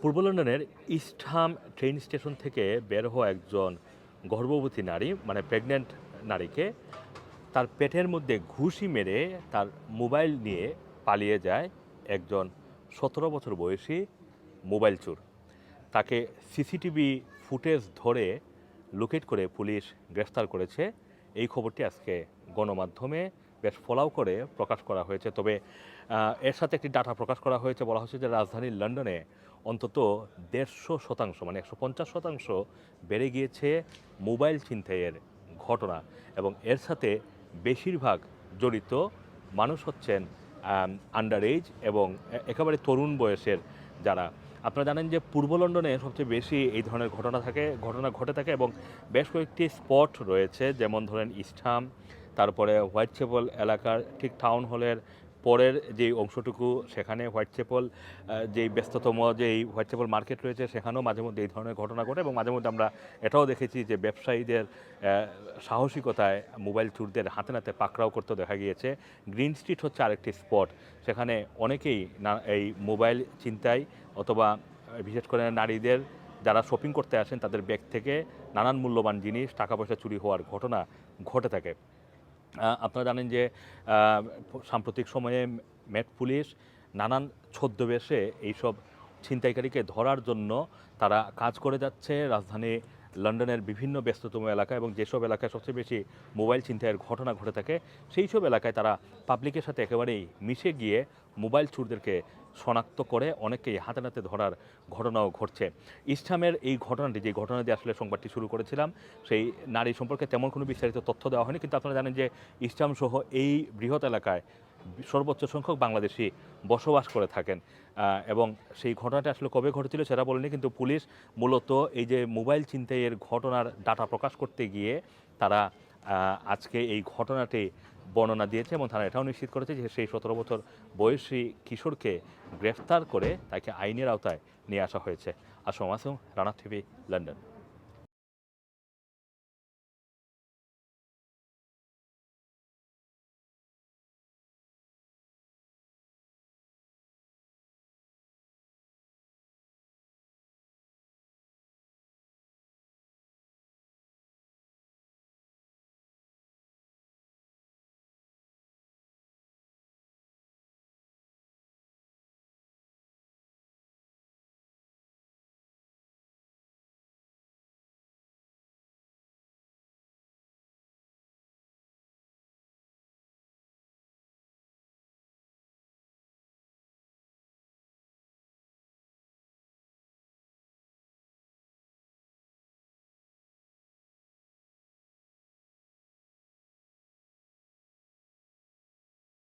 পূর্ব লন্ডনের ইস্টহাম train station থেকে বের হওয়া একজন গর্ভবতী নারী মানে প্রেগনেন্ট নারীকে তার পেটের মধ্যে ঘুষি মেরে তার মোবাইল নিয়ে পালিয়ে যায় একজন সতেরো বছর বয়সী মোবাইল চোর। তাকে সিসিটিভি ফুটেজ ধরে লোকেট করে পুলিশ গ্রেফতার করেছে। এই খবরটি আজকে গণমাধ্যমে বেশ ফলাও করে প্রকাশ করা হয়েছে। তবে এর সাথে একটি ডাটা প্রকাশ করা হয়েছে। বলা হচ্ছে যে রাজধানী লন্ডনে অন্তত দেড়শো শতাংশ মানে একশো পঞ্চাশ শতাংশ বেড়ে গিয়েছে মোবাইল ছিনতাইয়ের ঘটনা এবং এর সাথে বেশিরভাগ জড়িত মানুষ হচ্ছেন আন্ডার এজ এবং একেবারে তরুণ বয়সের যারা। আপনারা জানেন যে পূর্ব লন্ডনে সবচেয়ে বেশি এই ধরনের ঘটনা থাকে, ঘটনা ঘটে থাকে এবং বেশ কয়েকটি স্পট রয়েছে, যেমন ধরেন ইস্টহাম, তারপরে হোয়াইট চেপল এলাকার ঠিক টাউন হলের পরের যে অংশটুকু, সেখানে হোয়াইট চেপল যেই ব্যস্ততম যেই চেপল মার্কেট রয়েছে, সেখানেও মাঝে মধ্যে এই ধরনের ঘটনা ঘটে এবং মাঝে মধ্যে আমরা এটাও দেখেছি যে ব্যবসায়ীদের সাহসিকতায় মোবাইল চুরদের হাতে নাতে পাকড়াও করতে দেখা গিয়েছে। গ্রিন স্ট্রিট হচ্ছে আরেকটি স্পট, সেখানে অনেকেই না, এই মোবাইল চিন্তায় অথবা বিশেষ করে নারীদের যারা শপিং করতে আসেন, তাদের ব্যাগ থেকে নানান মূল্যবান জিনিস, টাকা পয়সা চুরি হওয়ার ঘটনা ঘটে থাকে। আপনারা জানেন যে সাম্প্রতিক সময়ে মেট পুলিশ নানান ছদ্মবেশে এইসব ছিনতাইকারীকে ধরার জন্য তারা কাজ করে যাচ্ছে। রাজধানী লন্ডনের বিভিন্ন ব্যস্ততম এলাকা এবং যেসব এলাকায় সবচেয়ে বেশি মোবাইল ছিনতাইয়ের ঘটনা ঘটে থাকে, সেই সব এলাকায় তারা পাবলিকের সাথে একেবারেই মিশে গিয়ে মোবাইল চুরদেরকে শনাক্ত করে অনেকেই হাতে নাতে ধরার ঘটনাও ঘটছে। ইসলামের এই ঘটনাটি, যে ঘটনা দিয়ে আসলে সংবাদটি শুরু করেছিলাম, সেই নারী সম্পর্কে তেমন কোনো বিস্তারিত তথ্য দেওয়া হয়নি, কিন্তু আপনারা জানেন যে ইসলাম সহ এই বৃহৎ এলাকায় সর্বোচ্চ সংখ্যক বাংলাদেশি বসবাস করে থাকেন। এবং সেই ঘটনাটা আসলে কবে ঘটেছিল সেটা বলেনি, কিন্তু পুলিশ মূলত এই যে মোবাইল ছিনতাইয়ের ঘটনার ডাটা প্রকাশ করতে গিয়ে তারা আজকে এই ঘটনাটি বর্ণনা দিয়েছে এবং তারা এটাও নিশ্চিত করেছে যে সেই সতেরো বছর বয়সী কিশোরকে গ্রেফতার করে তাকে আইনের আওতায় নিয়ে আসা হয়েছে। Assam Assam Rana TV, London.